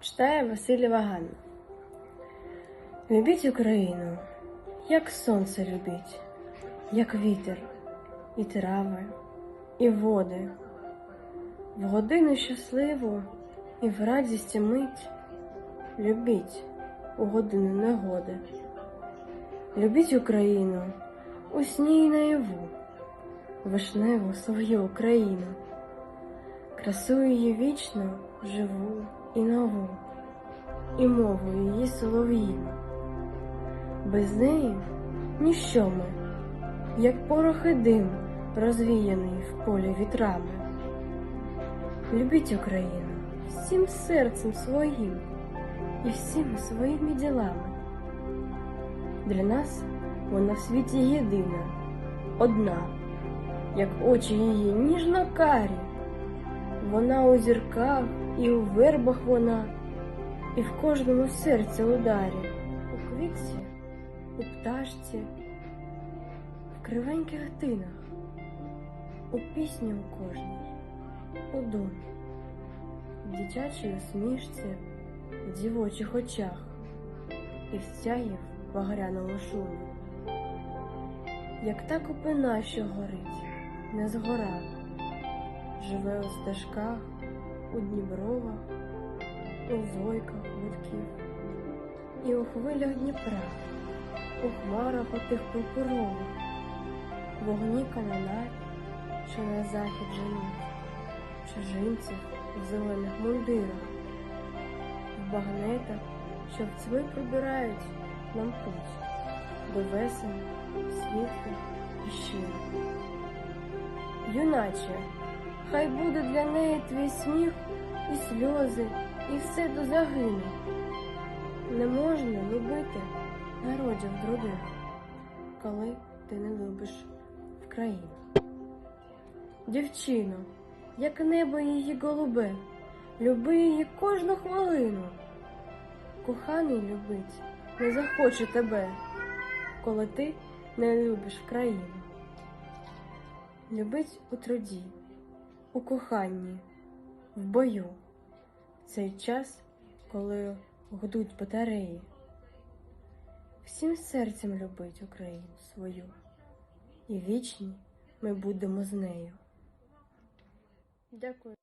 Читає Васильєва Ганна. Любіть Україну, як сонце любіть, як вітер, і трави, і води. В годину щасливу і в радісті мить любіть у годину негоди. Любіть Україну у сні й наяву, вишневу свою Україну, красу її вічно живу і нову, і мову її солов'їну. Без неї ніщо ми, як порох і дим, розвіяний в полі вітрами. Любіть Україну всім серцем своїм і всіми своїми ділами. Для нас вона в світі єдина, одна, як очі її ніжно карі. Вона у зірках і у вербах вона, і в кожному серці ударі, у квітці, у пташці, в кривеньких тинах, у пісні у кожній, у домі, в дитячій усмішці, в дівочих очах і в стягі в багряному шумі. Як та купина, що горить, не згора, живе у стежках, у днібровах, у зойках гудків, і у хвилях Дніпра, у хмарах отих пурпурових, вогні канонар, що на захід женуть, чужинців у зелених мундирах, в багнетах, що в цви пробирають нам путь. До весен, світлих і щирих. Юначе, хай буде для неї твій сміх і сльози, і все до загину. Не можна любити народів других, коли ти не любиш в країну. Дівчино, як небо її голубе, люби її кожну хвилину. Коханий любить не захоче тебе, коли ти не любиш країну. Любить у труді, у коханні, в бою, цей час, коли гудуть батареї. Всім серцем любить Україну свою, і вічні ми будемо з нею. Дякую.